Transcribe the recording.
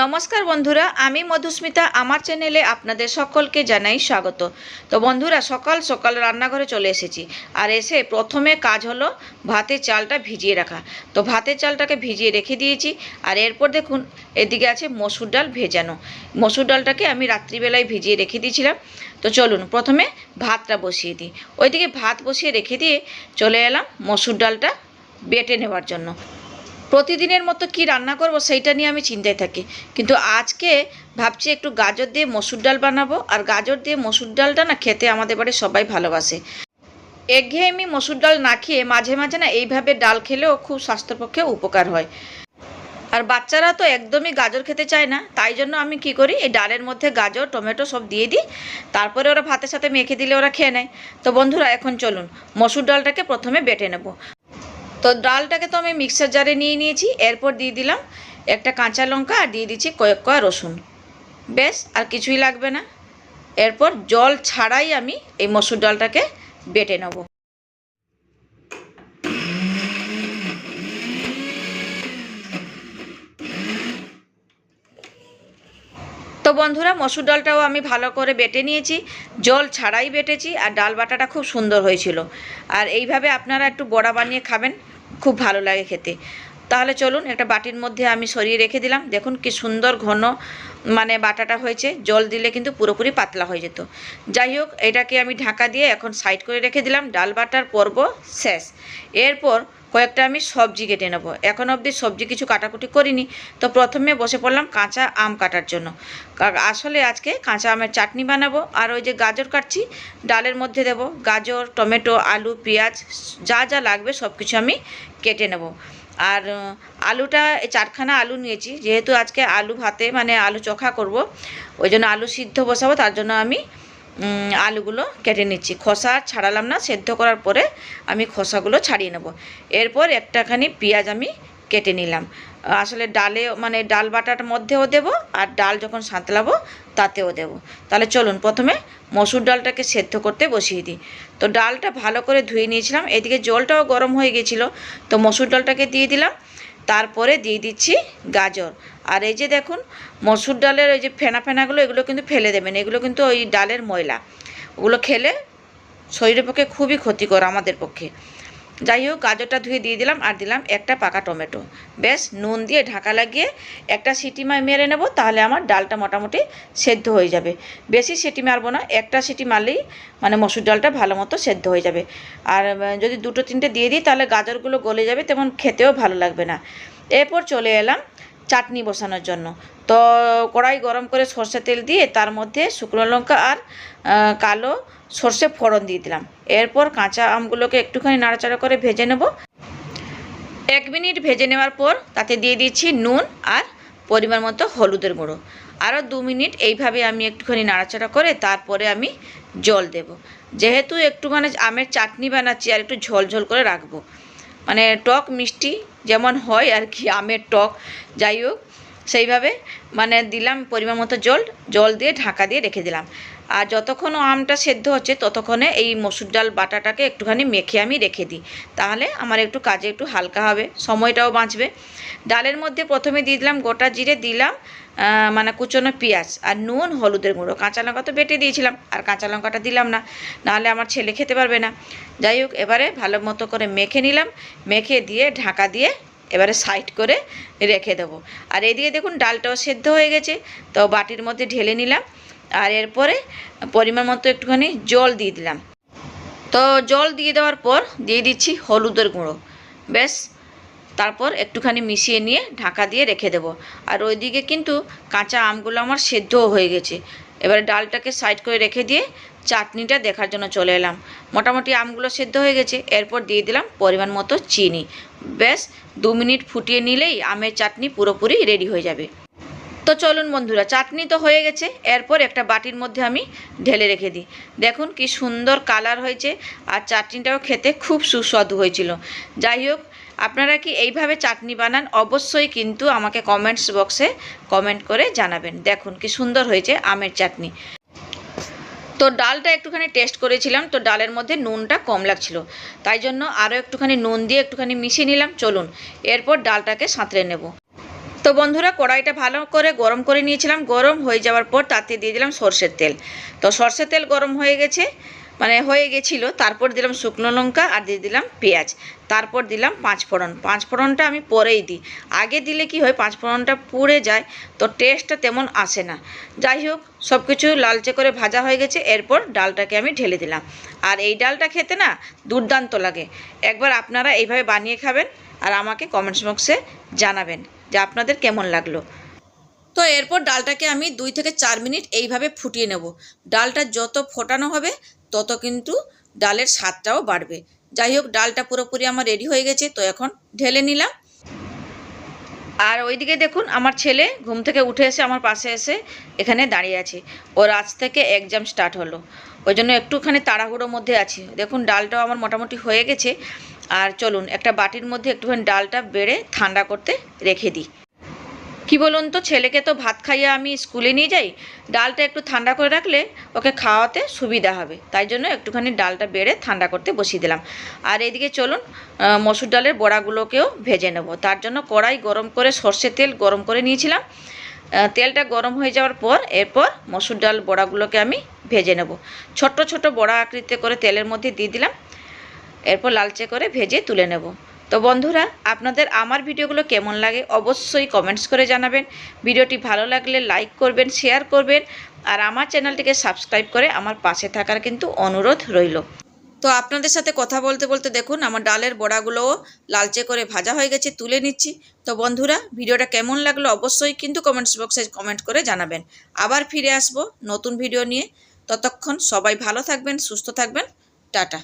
নমস্কার বন্ধুরা, আমি মধুস্মিতা। আমার চ্যানেলে আপনাদের সকলকে জানাই স্বাগত। তো বন্ধুরা, সকাল সকাল রান্নাঘরে চলে এসেছি। আর এসে প্রথমে কাজ হলো ভাতের চালটা ভিজিয়ে রাখা। তো ভাতের চালটাকে ভিজিয়ে রেখে দিয়েছি। আর এরপর দেখুন, এদিকে আছে মসুর ডাল ভেজানো। মসুর ডালটাকে আমি রাত্রিবেলায় ভিজিয়ে রেখে দিয়েছিলাম। তো চলুন, প্রথমে ভাতটা বসিয়ে দিই। ওইদিকে ভাত বসিয়ে রেখে দিয়ে চলে এলাম মসুর ডালটা বেটে নেওয়ার জন্য। প্রতিদিনের মতো কি রান্না করব সেইটা নিয়ে আমি চিন্তায় থাকি। কিন্তু আজকে ভাবছি একটু গাজর দিয়ে মসুর ডাল বানাবো, আর গাজর দিয়ে মসুর ডালটা না খেতে আমাদের বাড়ি সবাই ভালোবাসে। একঘেয়েমি মসুর ডাল না খেয়ে মাঝে মাঝে না এইভাবে ডাল খেলেও খুব স্বাস্থ্যের পক্ষে উপকার হয়। আর বাচ্চারা তো একদমই গাজর খেতে চায় না, তাই জন্য আমি কি করি, এই ডালের মধ্যে গাজর, টমেটো সব দিয়ে দিই, তারপরে ওরা ভাতের সাথে মেখে দিলে ওরা খেয়ে নেয়। তো বন্ধুরা, এখন চলুন, মসুর ডালটাকে প্রথমে বেটে নেব। তো ডালটাকে তো আমি মিক্সার জারে নিয়ে নিয়েছি, এরপর দিয়ে দিলাম একটা কাঁচা লঙ্কা আর দিয়ে দিচ্ছি কয়েক কয়া রসুন। বেশ আর কিছুই লাগবে না। এরপর জল ছাড়াই আমি এই মসুর ডালটাকে বেটে নেব। বন্ধুরা, মসুর ডালটাও আমি ভালো করে বেটে নিয়েছি। জল ছাড়াই বেটেছি আর ডাল বাটাটা খুব সুন্দর হয়েছিল। আর এইভাবে আপনারা একটু বড়া বানিয়ে খাবেন, খুব ভালো লাগে খেতে। তাহলে চলুন, একটা বাটির মধ্যে আমি সরিয়ে রেখে দিলাম। দেখুন কি সুন্দর ঘন মানে বাটাটা হয়েছে। জল দিলে কিন্তু পুরোপুরি পাতলা হয়ে যেত। যাই হোক, এটাকে আমি ঢাকা দিয়ে এখন সাইড করে রেখে দিলাম। ডাল বাটার পর্ব শেষ। এরপর কয়েকটা আমি সবজি কেটে নেব। এখন অবধি সবজি কিছু কাটাকুটি করিনি, তো প্রথমে বসে পড়লাম কাঁচা আম কাটার জন্য। আসলে আজকে কাঁচা আমের চাটনি বানাবো, আর ওই যে গাজর কাটছি, ডালের মধ্যে দেব। গাজর, টমেটো, আলু, পেঁয়াজ, যা যা লাগবে সব কিছু আমি কেটে নেব। আর আলুটা এই চারখানা আলু নিয়েছি, যেহেতু আজকে আলু ভাতে মানে আলু চোখা করব, ওই জন্য আলু সিদ্ধ বসাবো, তার জন্য আমি আলুগুলো কেটে নিচ্ছি। খোসা ছাড়ালাম না, সেদ্ধ করার পরে আমি খোসাগুলো ছাড়িয়ে নেব। এরপর একটাখানি পেঁয়াজ আমি কেটে নিলাম। আসলে ডালে মানে ডাল বাটার মধ্যেও দেব আর ডাল যখন সাঁতলাবো তাতেও দেব। তাহলে চলুন, প্রথমে মসুর ডালটাকে সেদ্ধ করতে বসিয়ে দিই। তো ডালটা ভালো করে ধুয়ে নিয়েছিলাম। এদিকে জলটাও গরম হয়ে গেছিল। তো মসুর ডালটাকে দিয়ে দিলাম। তারপরে দিয়ে দিচ্ছি গাজর। আর এই যে দেখুন, মসুর ডালের ওই যে ফেনা ফেনাগুলো এগুলো কিন্তু ফেলে দেবেন। এগুলো কিন্তু ওই ডালের ময়লা। ওগুলো খেলে শরীরের পক্ষে খুবই ক্ষতিকর আমাদের পক্ষে। যাই হোক, গাজরটা ধুয়ে দিয়ে দিলাম আর দিলাম একটা পাকা টমেটো। বেশ, নুন দিয়ে ঢাকা লাগিয়ে একটা সিটি মেরে নেব, তাহলে আমার ডালটা মোটামুটি সেদ্ধ হয়ে যাবে। বেশি সিটি মারবো না, একটা সিটি মারলেই মানে মসুর ডালটা ভালো মতো সেদ্ধ হয়ে যাবে। আর যদি দুটো তিনটে দিয়ে দিই, তাহলে গাজরগুলো গলে যাবে, তেমন খেতেও ভালো লাগবে না। এরপর চলে এলাম চাটনি বসানোর জন্য। তো কড়াই গরম করে সর্ষে তেল দিয়ে তার মধ্যে শুকনো লঙ্কা আর কালো সর্ষে ফোড়ন দিয়ে দিলাম। এরপর কাঁচা আমগুলোকে একটুখানি নাড়াচাড়া করে ভেজে নেব। এক মিনিট ভেজে নেওয়ার পর তাতে দিয়ে দিচ্ছি নুন আর পরিমাণ মতো হলুদের গুঁড়ো। আরও দু মিনিট এইভাবে আমি একটুখানি নাড়াচাড়া করে তারপরে আমি জল দেব। যেহেতু একটু মানে আমের চাটনি বানাচ্ছি আর একটু ঝোল ঝোল করে রাখব। মানে টক মিষ্টি যেমন হয় আর কি, আমের টক। যাই হোক, সেইভাবে মানে দিলাম পরিমাণ মতো জল জল দিয়ে ঢাকা দিয়ে রেখে দিলাম। আর যতক্ষণ আমটা সেদ্ধ হচ্ছে, ততক্ষণে এই মসুর ডাল বাটাটাকে একটুখানি মেখে আমি রেখে দিই। তাহলে আমার একটু কাজে একটু হালকা হবে, সময়টাও বাঁচবে। ডালের মধ্যে প্রথমে দিয়ে দিলাম গোটা জিরে, দিলাম মানে কুচনো পেঁয়াজ আর নুন, হলুদের গুঁড়ো। কাঁচা লঙ্কা তো বেটে দিয়েছিলাম, আর কাঁচা লঙ্কাটা দিলাম না, নাহলে আমার ছেলে খেতে পারবে না। যাই হোক, এবারে ভালো মতো করে মেখে নিলাম, মেখে দিয়ে ঢাকা দিয়ে এবারে সাইড করে রেখে দেবো। আর এদিকে দেখুন, ডালটাও সেদ্ধ হয়ে গেছে, তো বাটির মধ্যে ঢেলে নিলাম। আর এরপরে পরিমাণ মতো একটুখানি জল দিয়ে দিলাম। তো জল দিয়ে দেওয়ার পর দিয়ে দিচ্ছি হলুদের গুঁড়ো। বেশ তারপর একটুখানি মিশিয়ে নিয়ে ঢাকা দিয়ে রেখে দেবো। আর ওইদিকে কিন্তু কাঁচা আমগুলো আমার সেদ্ধও হয়ে গেছে। এবারে ডালটাকে সাইড করে রেখে দিয়ে চাটনিটা দেখার জন্য চলে এলাম। মোটামুটি আমগুলো সেদ্ধ হয়ে গেছে, এরপর দিয়ে দিলাম পরিমাণ মতো চিনি। ব্যাস, দু মিনিট ফুটিয়ে নিলেই আমের চাটনি পুরোপুরি রেডি হয়ে যাবে। তো চলুন বন্ধুরা, চাটনি তো হয়ে গেছে। এরপর একটা বাটির মধ্যে আমি ঢেলে রেখে দিই। দেখুন কি সুন্দর কালার হয়েছে আর চাটনিটাও খেতে খুব সুস্বাদু হয়েছিল। যাই হোক, আপনারা কি এইভাবে চাটনি বানান? অবশ্যই কিন্তু আমাকে কমেন্টস বক্সে কমেন্ট করে জানাবেন। দেখুন কি সুন্দর হয়েছে আমের চাটনি। তো ডালটা একটুখানি টেস্ট করেছিলাম, তো ডালের মধ্যে নুনটা কম লাগছিল। তাই জন্য আরও একটুখানি নুন দিয়ে একটুখানি মিশিয়ে নিলাম। চলুন, এরপর ডালটাকে সাঁতরে নেব। তো বন্ধুরা, কড়াইটা ভালো করে গরম করে নিয়েছিলাম। গরম হয়ে যাওয়ার পর তাতে দিয়ে দিলাম সর্ষের তেল। তো সর্ষের তেল গরম হয়ে গেছে মানে হয়ে গেছিল। তারপর দিলাম শুকনো লঙ্কা আর দিয়ে দিলাম পেঁয়াজ। তারপর দিলাম পাঁচ ফোড়ন পাঁচ ফোড়নটা আমি পরেই দিই। আগে দিলে কি হয় পাঁচ ফোড়নটা পুড়ে যায়, তো টেস্টটা তেমন আসে না। যাই হোক সব কিছু লালচে করে ভাজা হয়ে গেছে। এরপর ডালটাকে আমি ঢেলে দিলাম। আর এই ডালটা খেতে না দুর্দান্ত লাগে। একবার আপনারা এইভাবে বানিয়ে খাবেন আর আমাকে কমেন্টস বক্সে জানাবেন। যে আপনাদের কেমন লাগল? তো এরপর ডালটাকে আমি দুই থেকে চার মিনিট এইভাবে ফুটিয়ে নেব। ডালটা যত ফোটানো হবে, তত কিন্তু ডালের স্বাদটাও বাড়বে। যাই হোক, ডালটা পুরোপুরি আমার রেডি হয়ে গেছে, তো এখন ঢেলে নিলাম। আর ওইদিকে দেখুন, আমার ছেলে ঘুম থেকে উঠে এসে আমার পাশে এসে এখানে দাঁড়িয়ে আছে। ওর আজ থেকে এক্সাম স্টার্ট হলো। ওই জন্য একটুখানি তাড়াহুড়োর মধ্যে আছি। দেখুন, ডালটাও আমার মোটামুটি হয়ে গেছে। আর চলুন, একটা বাটির মধ্যে একটুখানি ডালটা বেড়ে ঠান্ডা করতে রেখে দিই। কি বলুন তো, ছেলেকে তো ভাত খাইয়ে আমি স্কুলে নিয়ে যাই, ডালটা একটু ঠান্ডা করে রাখলে ওকে খাওয়াতে সুবিধা হবে। তাই জন্য একটুখানি ডালটা বেড়ে ঠান্ডা করতে বসিয়ে দিলাম। আর এদিকে চলুন মসুর ডালের বড়াগুলোকেও ভেজে নেব। তার জন্য কড়াই গরম করে সর্ষের তেল গরম করে নিয়েছিলাম। তেলটা গরম হয়ে যাওয়ার পর এরপর মসুর ডাল বড়াগুলোকে আমি ভেজে নেব। ছোট্ট ছোট বড়া আকৃতি করে তেলের মধ্যে দিয়ে দিলাম। এরপর লালচে করে ভেজে তুলে নেব। তো বন্ধুরা, আপনাদের আমার ভিডিওগুলো কেমন লাগে অবশ্যই কমেন্টস করে জানাবেন। ভিডিওটি ভালো লাগলে লাইক করবেন শেয়ার করবেন, আর আমার চ্যানেলটিকে সাবস্ক্রাইব করে আমার পাশে থাকার কিন্তু অনুরোধ রইল। তো আপনাদের সাথে কথা বলতে বলতে দেখুন, আমার ডালের বড়াগুলোও লালচে করে ভাজা হয়ে গেছে, তুলে নিচ্ছি। তো বন্ধুরা, ভিডিওটা কেমন লাগল অবশ্যই কিন্তু কমেন্টস বক্সে কমেন্ট করে জানাবেন। আবার ফিরে আসব নতুন ভিডিও নিয়ে। ততক্ষণ সবাই ভালো থাকবেন, সুস্থ থাকবেন। টাটা।